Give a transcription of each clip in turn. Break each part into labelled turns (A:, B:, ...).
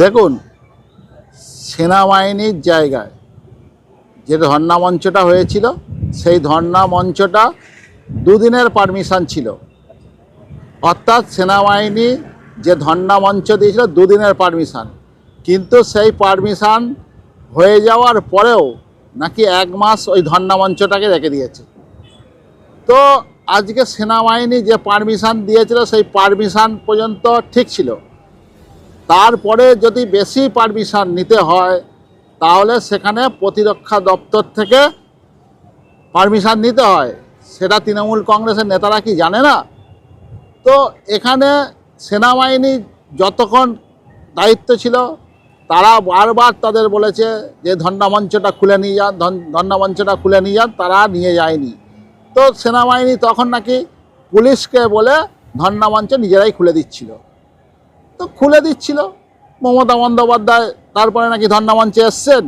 A: দেখুন, সেনাবাহিনীর জায়গায় যে ধর্ণা মঞ্চটা হয়েছিল, সেই ধর্ণা মঞ্চটা দুদিনের পারমিশন ছিল। অর্থাৎ সেনাবাহিনী যে ধর্ণা মঞ্চ দিয়েছিল, দুদিনের পারমিশন। কিন্তু সেই পারমিশন হয়ে যাওয়ার পরেও নাকি এক মাস ওই ধর্ণা মঞ্চটাকে রেখে দিয়েছে। তো আজকে সেনাবাহিনী যে পারমিশন দিয়েছিল, সেই পারমিশন পর্যন্ত ঠিক ছিল। তারপরে যদি বেশি পারমিশন নিতে হয়, তাহলে সেখানে প্রতিরক্ষা দপ্তর থেকে পারমিশন নিতে হয়। সেটা তৃণমূল কংগ্রেসের নেতারা কি জানে না? তো এখানে সেনাবাহিনী যতক্ষণ দায়িত্ব ছিল, তারা বারবার তাদের বলেছে যে ধর্ণামঞ্চটা খুলে নিয়ে যান, ধন- ধর্ণামঞ্চটা খুলে নিয়ে যান, তারা নিয়ে যায়নি। তো সেনাবাহিনী তখন নাকি পুলিশকে বলে ধর্ণামঞ্চ নিজেরাই খুলে দিচ্ছিল। তো খুলে দিচ্ছিল। মমতা বন্দ্যোপাধ্যায় তারপরে নাকি ধর্ণামঞ্চে এসছেন।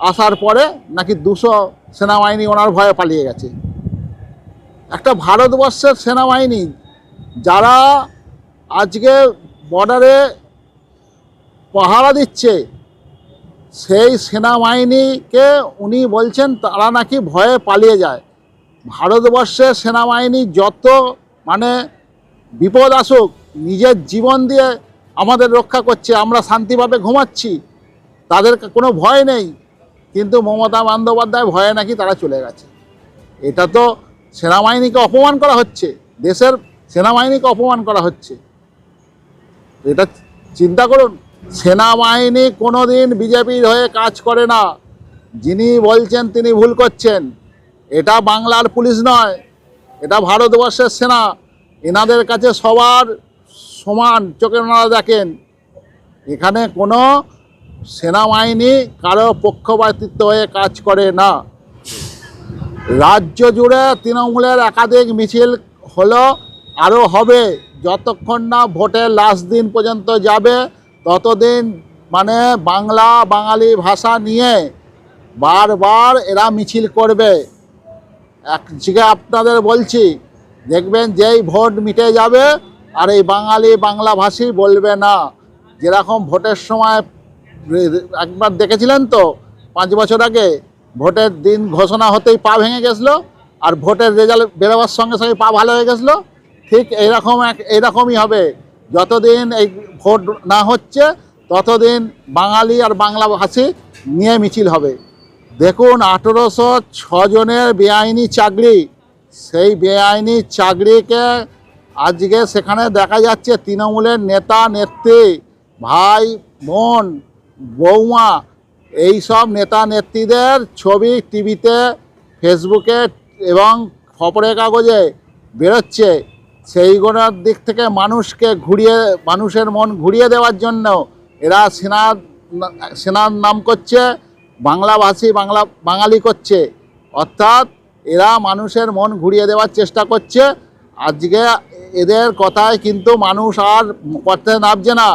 A: আসার পরে নাকি দুশো সেনাবাহিনী ওনার ভয়ে পালিয়ে গেছে। একটা ভারতবর্ষের সেনাবাহিনী যারা আজকে বর্ডারে পাহারা দিচ্ছে, সেই সেনাবাহিনীকে উনি বলছেন তারা নাকি ভয়ে পালিয়ে যায়। ভারতবর্ষের সেনাবাহিনী যত মানে বিপদ আসুক নিজের জীবন দিয়ে আমাদের রক্ষা করছে, আমরা শান্তিভাবে ঘুমাচ্ছি, তাদের কোনো ভয় নেই। কিন্তু মমতা বন্দ্যোপাধ্যায় ভয়ে নাকি তারা চলে গেছে। এটা তো সেনাবাহিনীকে অপমান করা হচ্ছে, দেশের সেনাবাহিনীকে অপমান করা হচ্ছে। এটা চিন্তা করুন, সেনাবাহিনী কোনো দিন বিজেপির হয়ে কাজ করে না। যিনি বলছেন তিনি ভুল করছেন। এটা বাংলার পুলিশ নয়, এটা ভারতবর্ষের সেনা। এনাদের কাছে সবার সমান চোখে ওনারা দেখেন। এখানে কোনো সেনাবাহিনী কারও পক্ষপাতিত্ব হয়ে কাজ করে না। রাজ্য জুড়ে তৃণমূলের একাধিক মিছিল হলো, আরও হবে। যতক্ষণ না ভোটের লাস্ট দিন পর্যন্ত যাবে, ততদিন মানে বাংলা বাঙালি ভাষা নিয়ে বারবার এরা মিছিল করবে। এক আপনাদের বলছি, দেখবেন যেই ভোট মিটে যাবে আর এই বাঙালি বাংলাভাষী বলবে না। যেরকম ভোটের সময়, একবার দেখেছিলেন তো, পাঁচ বছর আগে, ভোটের দিন ঘোষণা হতেই পা ভেঙে গেছিল, আর ভোটের রেজাল্ট বেরোবার সঙ্গে সঙ্গে পা ভালো হয়ে গেছিল। ঠিক এইরকম এক, এইরকমই হবে। যতদিন এই ভোট না হচ্ছে, ততদিন বাঙালি আর বাংলা ভাষী নিয়ে মিছিল হবে। দেখুন, আঠেরোশো ছজনের বেআইনি চাকরি। সেই বেআইনি চাকরিকে আজকে সেখানে দেখা যাচ্ছে তৃণমূলের নেতা, নেত্রী, ভাই, বোন, বৌমা এই সব নেতা, নেত্রীদের ছবি টিভিতে, ফেসবুকে এবং খবরের কাগজে বেরোচ্ছে। সেইগুলোর দিক থেকে মানুষকে ঘুরিয়ে, মানুষের মন ঘুরিয়ে দেওয়ার জন্য এরা সেনা সেনার নাম করছে, বাংলাভাষী, বাংলা, বাঙালি করছে। অর্থাৎ এরা মানুষের মন ঘুরিয়ে দেওয়ার চেষ্টা করছে। আজকে এদের কথায় কিন্তু মানুষ আর করতে নামছে না।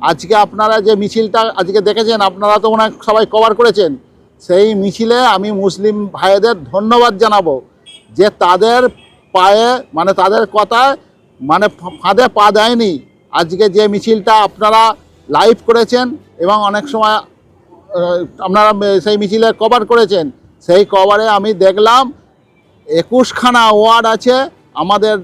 A: আজকে আপনারা যে মিছিলটা আজকে দেখেছেন, আপনারা তো অনেক সবাই কভার করেছেন। সেই মিছিলে আমি মুসলিম ভাইদের ধন্যবাদ জানাব যে তাদের পায়ে মানে তাদের কথায় মানে ফাঁদে পা দেয়নি। আজকে যে মিছিলটা আপনারা লাইভ করেছেন এবং অনেক সময় আপনারা সেই মিছিলে কভার করেছেন, সেই কভারে আমি দেখলাম একুশখানা ওয়ার্ড আছে আমাদের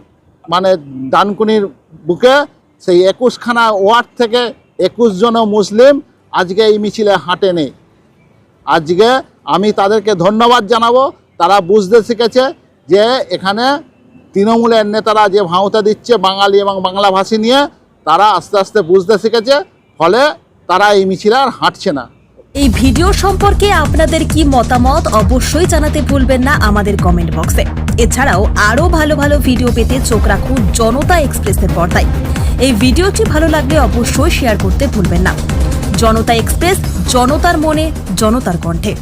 A: মানে ডানকুনির বুকে সেই একুশখানা ওয়ার্ড থেকে একুশ জন মুসলিম আজকে এই মিছিলে হাঁটেনি আজকে আমি তাদেরকে ধন্যবাদ জানাব, তারা বুঝতে শিখেছে যে এখানে তৃণমূলের নেতারা যে ভাঁওতা দিচ্ছে বাঙালি এবং বাংলাভাষী নিয়ে, তারা আস্তে আস্তে বুঝতে শিখেছে, ফলে তারা এই মিছিলে আর হাঁটছে না।
B: এই ভিডিও সম্পর্কে আপনাদের কি মতামত অবশ্যই জানাতে ভুলবেন না আমাদের কমেন্ট বক্সে। এছাড়াও আরও ভালো ভালো ভিডিও পেতে চোখ রাখুন জনতা এক্সপ্রেসের পর্দায়। এই ভিডিওটি ভালো লাগলে অবশ্যই শেয়ার করতে ভুলবেন না। জনতা এক্সপ্রেস, জনতার মনে, জনতার কণ্ঠে।